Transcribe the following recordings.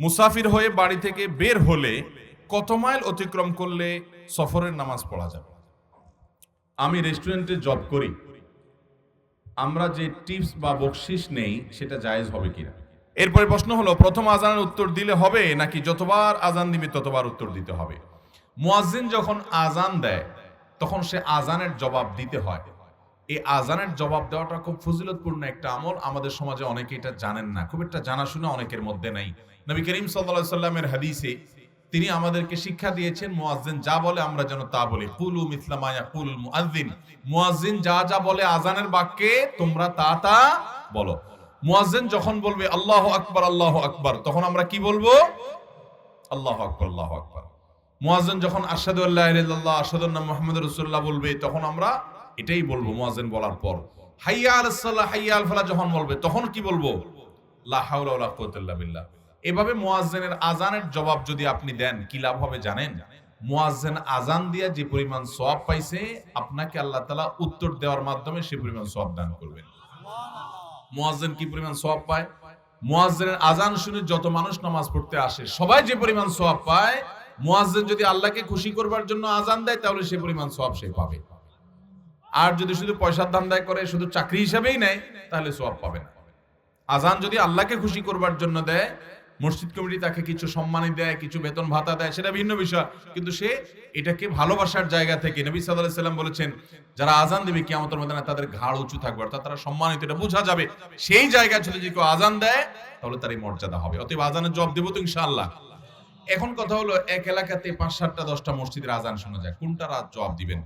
মুসাফির হয়ে বাড়ি থেকে বের হলে কত মাইল অতিক্রম করলে সফরের নামাজ পড়া যাবে? আমি রেস্টুরেন্টে জব করি। আমরা যে টিপস বা বকশিস নেই, সেটা জায়েজ হবে কিনা? এরপরে প্রশ্ন হলো, প্রথম আজানের উত্তর দিলে হবে নাকি যতবার আজান দিবে, ততবার উত্তর দিতে হবে? মুয়াজ্জিন যখন আজান দেয়, তখন সে আজানের জবাব দিতে হয়। এই আজানের জবাব দেওয়াটা খুব ফজিলতপূর্ণ একটা আমল। আমাদের সমাজে অনেকে এটা জানেন না। খুব একটা জানাশোনা অনেকের মধ্যে নাই। নবী করিম সাল্লাল্লাহু সাল্লামের হাদিসে তিনি আমাদেরকে শিক্ষা দিয়েছেন, মুয়াজ্জিন যা বলে আমরা যেন তা বলি। কুলু মিসলামা ইয়াকুলুল মুআজ্জিন মুয়াজ্জিন যা যা বলে আজানের বাক্যে তোমরা তা তা বলো। মুয়াজ্জিন যখন বলবে আল্লাহু আকবার আল্লাহু আকবার, তখন আমরা কি বলব? আল্লাহু আকবার আল্লাহু আকবার। মুয়াজ্জিন যখন আশহাদু আল্লা ইলাহা ইল্লাল্লাহ, আশহাদু আন্না মুহাম্মাদুর রাসূলুল্লাহ বলবে, তখন আমরা এটাই বলব মুয়াজ্জিন বলার পর। হাইয়া আলাস সালাহ, হাইয়া আল ফালাহ যখন বলবে, তখন কি বলব? লা হাওলা ওয়ালা কুওয়াতা ইল্লা বিল্লাহ। এভাবে মুয়াজ্জিনের আজানের জবাব যদি আপনি দেন, কি লাভ হবে জানেন? মুয়াজ্জিন আজান দিয়া যে পরিমাণ সওয়াব পাইছে, আপনাকে আল্লাহ তাআলা উত্তর দেওয়ার মাধ্যমে সে পরিমাণ সওয়াব দান করবেন। মুয়াজ্জিন কি পরিমাণ সওয়াব পায়? মুয়াজ্জিনের আজান শুনে যত মানুষ নামাজ পড়তে আসে, সবাই যে পরিমাণ সওয়াব পায়, মুয়াজ্জিন যদি আল্লাহকে খুশি করবার জন্য আজান দেয়, তাহলে সে পরিমাণ সওয়াব সে পাবে। আর যদি শুধু পয়সার ধান্দায় করে, শুধু চাকরি হিসাবেই নেয়, তাহলে সওয়াব পাবে না। আজান যদি আল্লাহকে খুশি করবার জন্য দেয় মসজিদ কমিটি তাকে কিছু সম্মানী দেয়, কিছু বেতন ভাতা দেয়, সেটা ভিন্ন বিষয়। কিন্তু সে এটাকে ভালোবাসার জায়গা থেকে নবী সাল্লাল্লাহু সাল্লাম বলেছেন, যারা আজান দেবে কিয়ামতের ময়দানে তাদের ঘাড় উঁচু থাকবে, অর্থাৎ তারা সম্মানিত, এটা বোঝা যাবে। সেই জায়গায় যদি কেউ আজান দেয়, তাহলে তার এই মর্যাদা হবে। অতএব আজানের জব দেবো তো ইনশাআল্লাহ। এখন কথা হলো, এক এলাকাতে পাঁচ সাতটা দশটা মসজিদের আজান শোনা যায়। কোনটার আজ জবাব দিবেন?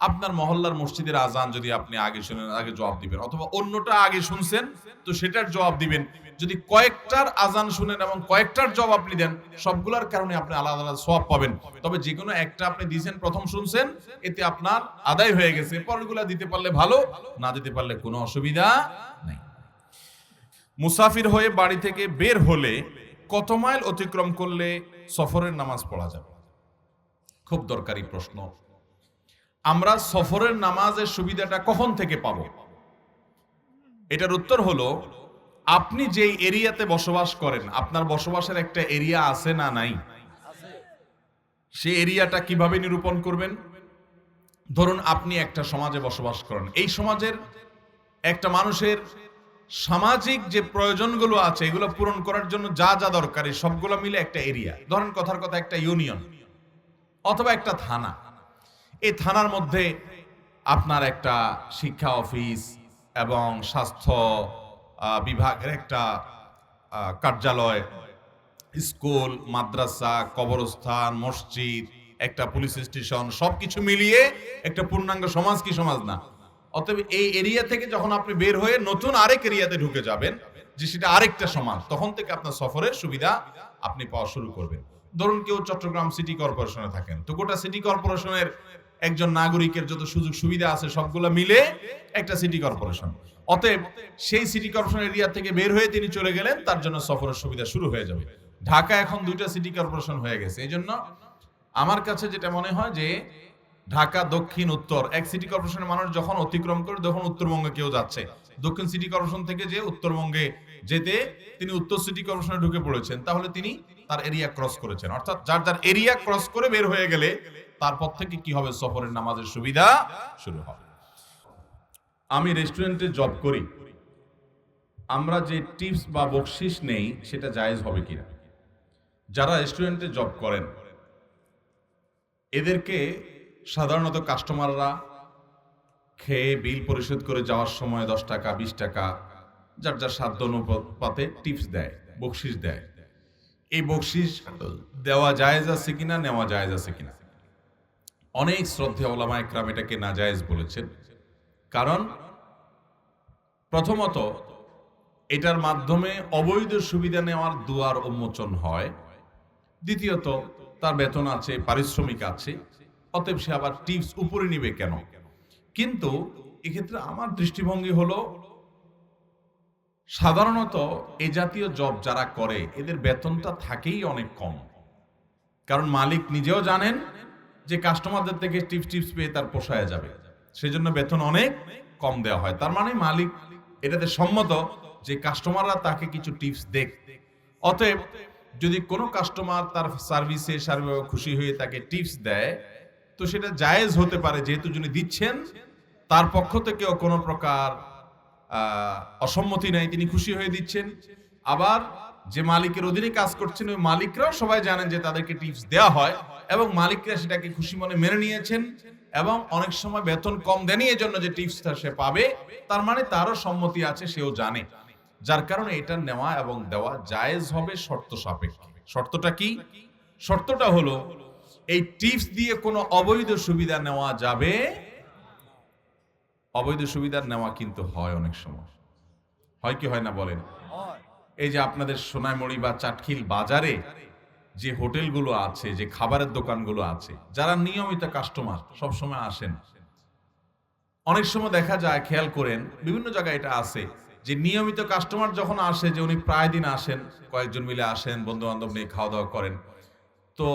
আপনার মহল্লার মসজিদের আজান যদি আপনি আগে শুনেন, আগে জবাব দিবেন। অথবা অন্যটা আগে শুনছেন, তো সেটার জবাব দিবেন। যদি কয়েকটার আজান শুনেন এবং কয়েকটার জবাব আপনি দেন, সবগুলোর কারণে আপনি আলাদা আলাদা সওয়াব পাবেন। তবে যে কোনো একটা আপনি দিয়েছেন প্রথম শুনছেন, এতে আপনার আদায় হয়ে গেছে। পরগুলা দিতে পারলে ভালো, না দিতে পারলে কোনো অসুবিধা নেই। মুসাফির হয়ে বাড়ি থেকে বের হলে কত মাইল অতিক্রম করলে সফরের নামাজ পড়া যাবে? খুব দরকারি প্রশ্ন। আমরা সফরের নামাজের সুবিধাটা কখন থেকে পাবো? এটার উত্তর হলো, আপনি যেই এরিয়াতে বসবাস করেন, আপনার বসবাসের একটা এরিয়া আছে না নাই? সেই এরিয়াটা কীভাবে নিরূপণ করবেন? ধরুন, আপনি একটা সমাজে বসবাস করেন। এই সমাজের একটা মানুষের সামাজিক যে প্রয়োজনগুলো আছে, এগুলো পূরণ করার জন্য যা যা দরকারি সবগুলো মিলে একটা এরিয়া। ধরেন, কথার কথা একটা ইউনিয়ন অথবা একটা থানা। থানার মধ্যে আপনার একটা শিক্ষা অফিস এবং স্বাস্থ্য বিভাগের একটা কার্যালয়, স্কুল, মাদ্রাসা, কবরস্থান, মসজিদ, একটা পুলিশ স্টেশন, সবকিছু মিলিয়ে একটা পূর্ণাঙ্গ সমাজ কি সমাজ না? অতএব এই এরিয়া থেকে যখন আপনি বের হয়ে নতুন আরেক এরিয়াতে ঢুকে যাবেন, যে সেটা আরেকটা সমাজ, তখন থেকে আপনার সফরের সুবিধা আপনি পাওয়া শুরু করবেন। ধরুন কেউ চট্টগ্রাম সিটি কর্পোরেশনে থাকেন, তো গোটা সিটি কর্পোরেশনের একজন নাগরিকের যত সুযোগ সুবিধা আছে সবগুলো মিলে একটা সিটি কর্পোরেশন অতএব সেই সিটি কর্পোরেশন এরিয়া থেকে বের হয়ে তিনি চলে গেলেন, তার জন্য সফরের সুবিধা শুরু হয়ে যাবে। ঢাকা এখন দুইটা সিটি কর্পোরেশন হয়ে গেছে। এই জন্য আমার কাছে যেটা মনে হয় যে, ঢাকা, দক্ষিণ, উত্তর, এক সিটি কর্পোরেশনের মানুষ যখন অতিক্রম করে, তখন উত্তরবঙ্গে কেউ যাচ্ছে। দক্ষিণ সিটি কর্পোরেশন থেকে যে উত্তরবঙ্গে যেতে তিনি উত্তর সিটি কর্পোরেশনে ঢুকে পড়েছেন, তাহলে তিনি তার এরিয়া ক্রস করেছেন। অর্থাৎ যার যার এরিয়া ক্রস করে বের হয়ে গেলে তারপর থেকে কি হবে? সফরের নামাজের সুবিধা শুরু হবে। আমি রেস্টুরেন্টে জব করি। আমরা যে টিপস বা বকশিস নেই, সেটা জায়েজ হবে কিনা? যারা রেস্টুরেন্টে জব করেন, এদেরকে সাধারণত কাস্টমাররা খেয়ে বিল পরিশোধ করে যাওয়ার সময় দশ টাকা, বিশ টাকা, যার যার সাধ্য অনুপাতে টিপস দেয় বকশিস দেয়। এই বকশিস দেওয়া জায়েজ আছে কিনা, নেওয়া জায়েজ আছে কিনা? অনেক শ্রদ্ধে ওলামা একরাম এটাকে না জায়েজ বলেছেন। কারণ প্রথমত, এটার মাধ্যমে অবৈধ সুবিধা নেওয়ার দুয়ার উন্মোচন হয়। দ্বিতীয়ত, তার বেতন আছে, পারিশ্রমিক আছে, অতএব সে আবার টিপস উপরে নিবে কেন? কিন্তু এক্ষেত্রে আমার দৃষ্টিভঙ্গি হলো সাধারণত এই জাতীয় জব যারা করে, এদের বেতনটা থাকেই অনেক কম। কারণ মালিক নিজেও জানেন যে কাস্টমারদের থেকে টিপস টিপস পেয়ে তার পোষায় যাবে। সেজন্য বেতন অনেক কম দেওয়া হয়। তার মানে মালিক এটাতে সম্মত যে কাস্টমাররা তাকে কিছু টিপস দেখ। অতএব যদি কোনো কাস্টমার তার সার্ভিসে সার্বিক খুশি হয়ে তাকে টিপস দেয়, তো সেটা জায়েজ হতে পারে, যেহেতু যিনি দিচ্ছেন, তার পক্ষ থেকেও কোনো প্রকার অসম্মতি নাই, তিনি খুশি হয়ে দিচ্ছেন। আবার যে মালিকের অধীনে কাজ করছেন, ওই মালিকরাও সবাই জানেন যে তাদেরকে টিপস দেওয়া হয় এবং মালিকরা সেটাকে খুশি মনে মেনে নিয়েছেন এবং অনেক সময় বেতন কম দেনই এর জন্য যে টিপসটা সে পাবে, তার মানে তারও সম্মতি আছে, সেও জানে। যার কারণে এটা নেওয়া এবং দেওয়া জায়েজ হবে শর্ত সাপেক্ষে। শর্তটা কি? শর্তটা হলো, এই টিপস দিয়ে কোনো অবৈধ সুবিধা নেওয়া যাবে অবৈধ সুবিধার নেওয়া কিন্তু হয় অনেক সময়। হয় কি হয় না বলেন? এই যে আপনাদের সোনাইমণি বা চাটখিল বাজারে যে হোটেলগুলো আছে যে খাবারের দোকানগুলো আছে যারা নিয়মিত কাস্টমার সব সময় আসেন। অনেক সময় দেখা যায় খেয়াল করেন বিভিন্ন জায়গায় এটা আছে যে নিয়মিত কাস্টমার যখন আসে যে উনি প্রায় দিন আসেন কয়েকজন মিলে আসেন বন্ধু বান্ধব নিয়ে খাওয়া দাওয়া করেন। তো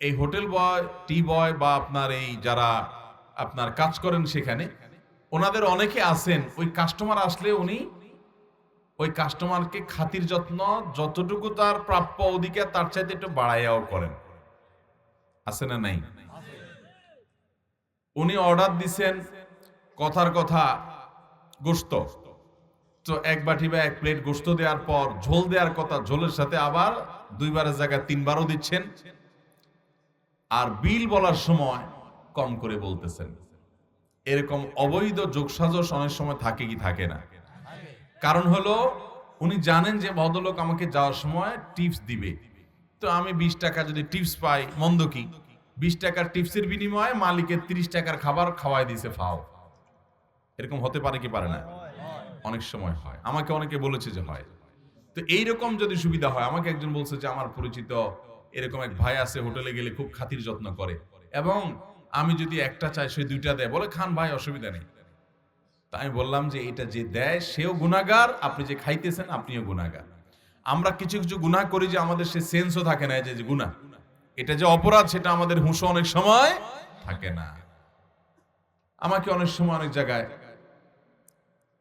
এই হোটেল বয় টি বয় বা আপনার এই যারা আপনার কাজ করেন সেখানে ওনাদের অনেকে আছেন, ওই কাস্টমার আসলে উনি ওই কাস্টমারকে খাতির যত্ন, যতটুকু তার প্রাপ্য অধিকার তার চাইতে একটু বাড়াইয়াও করেন। আছে না নাই? উনি অর্ডার দিছেন, কথার কথা গোস্ত তো এক বাটি বা এক প্লেট গোস্ত দেওয়ার পর, ঝোল দেওয়ার কথা, ঝোলের সাথে আবার দুইবারের জায়গায় তিনবারও দিচ্ছেন। আর বিল বলার সময় কম করে বলতেছেন। এরকম অবৈধ যোগসাজশ অনেক সময় থাকে কি থাকে না। কারণ হলো, উনি জানেন যে ভদ্রলোক আমাকে যাওয়ার সময় টিপস দিবে। তো আমি বিশ টাকা যদি টিপস পাই, মন্দ কি? বিশ টাকার টিপসের বিনিময়ে মালিকের তিরিশ টাকার খাবার খাওয়াই দিছে ফাও। এরকম হতে পারে কি পারে না? অনেক সময় হয়। আমাকে অনেকে বলেছে যে হয়। তো এইরকম যদি সুবিধা হয়, আমাকে একজন বলছে যে, আমার পরিচিত এরকম এক ভাই আছে, হোটেলে গেলে খুব খাতির যত্ন করে। এবং আমি যদি একটা চাই, সে দুইটা দেয়। বলে, খান ভাই, অসুবিধা নেই। তা আমি বললাম যে এটা যে দেয়, সেও গুণাগার আপনি যে খাইতেছেন, আপনিও গুণাগার আমরা কিছু কিছু গুনাহ করি যে, আমাদের সে সেন্সও থাকে না যে গুনাহ। এটা যে অপরাধ, সেটা আমাদের হুঁশো অনেক সময় থাকে না। আমাকে অনেক সময় অনেক জায়গায়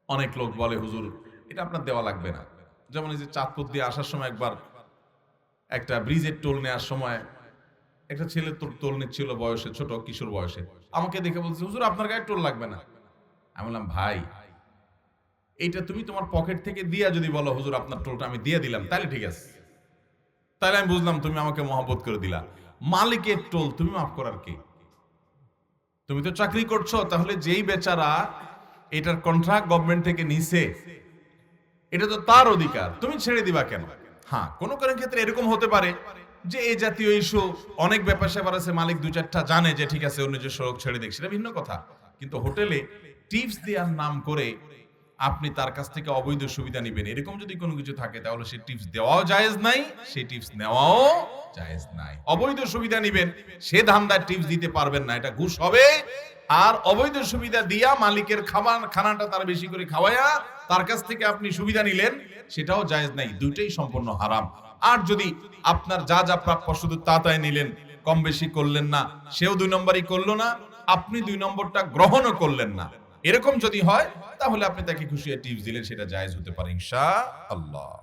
অনেক লোক বলে, হুজুর, এটা আপনার দেওয়া লাগবে না। যেমন এই যে চাঁদপুর দিয়ে আসার সময় একবার একটা ব্রিজের টোল নেওয়ার সময় একটা ছেলে তোর টোল নিচ্ছিল বয়সে, ছোট কিশোর বয়সে। আমাকে দেখে বলছে, হুজুর, আপনার গায়ে টোল লাগবে না। আমি বললাম, ভাই, এইটা তুমি তোমার পকেট থেকে দিয়া যদি বলো, হুজুর, আপনার টোলটা আমি দিয়ে দিলাম তাহলে ঠিক আছে। তাহলে আমি বুঝলাম তুমি আমাকে মহব্বত করে দিলা। মালিকের টোল তুমি মাফ করার কি? তুমি তো চাকরি করছ, তাহলে যেই বেচারা এটার কন্ট্রাক্ট গভর্নমেন্ট থেকে নিছে, এটা তো তার অধিকার। তুমি ছেড়ে দিবা কেন? হ্যাঁ কোনো কোনো ক্ষেত্রে এরকম হতে পারে। যে এই জাতীয় ইস্যু অনেক ব্যাপার স্যাপার আছে, মালিক দু চারটা জানে যে ঠিক আছে অন্য যে সড়ক ছেড়ে দেখ সেটা ভিন্ন কথা। কিন্তু হোটেলে টিপস দেওয়ার নাম করে আপনি তার কাছ থেকে অবৈধ সুবিধা নেবেন। এরকম যদি কোনো কিছু থাকে, তাহলে সেই টিপস দেওয়াও জায়েজ নাই সেই টিপস নেওয়াও জায়েজ নাই। অবৈধ সুবিধা নেবেন, সে ধান্দার টিপস দিতে পারবেন না, এটা ঘুষ হবে। আর অবৈধ সুবিধা দিয়া মালিকের খাবার, খানাটা তার বেশি করে খাওয়ায়া তার কাছ থেকে আপনি সুবিধা নিলেন সেটাও জায়েজ নাই, দুইটাই সম্পূর্ণ হারাম। আর যদি আপনার যা যা প্রাপ্য শুধু তা তাই নিলেন, কম বেশি করলেন না, সেও দুই নম্বরই করল না, আপনি দুই নম্বরটা গ্রহণও করলেন না। এরকম যদি হয়, তাহলে আপনি তাকে খুশি টিপস দিলেন, সেটা জায়েজ হতে পারে ইনশা আল্লাহ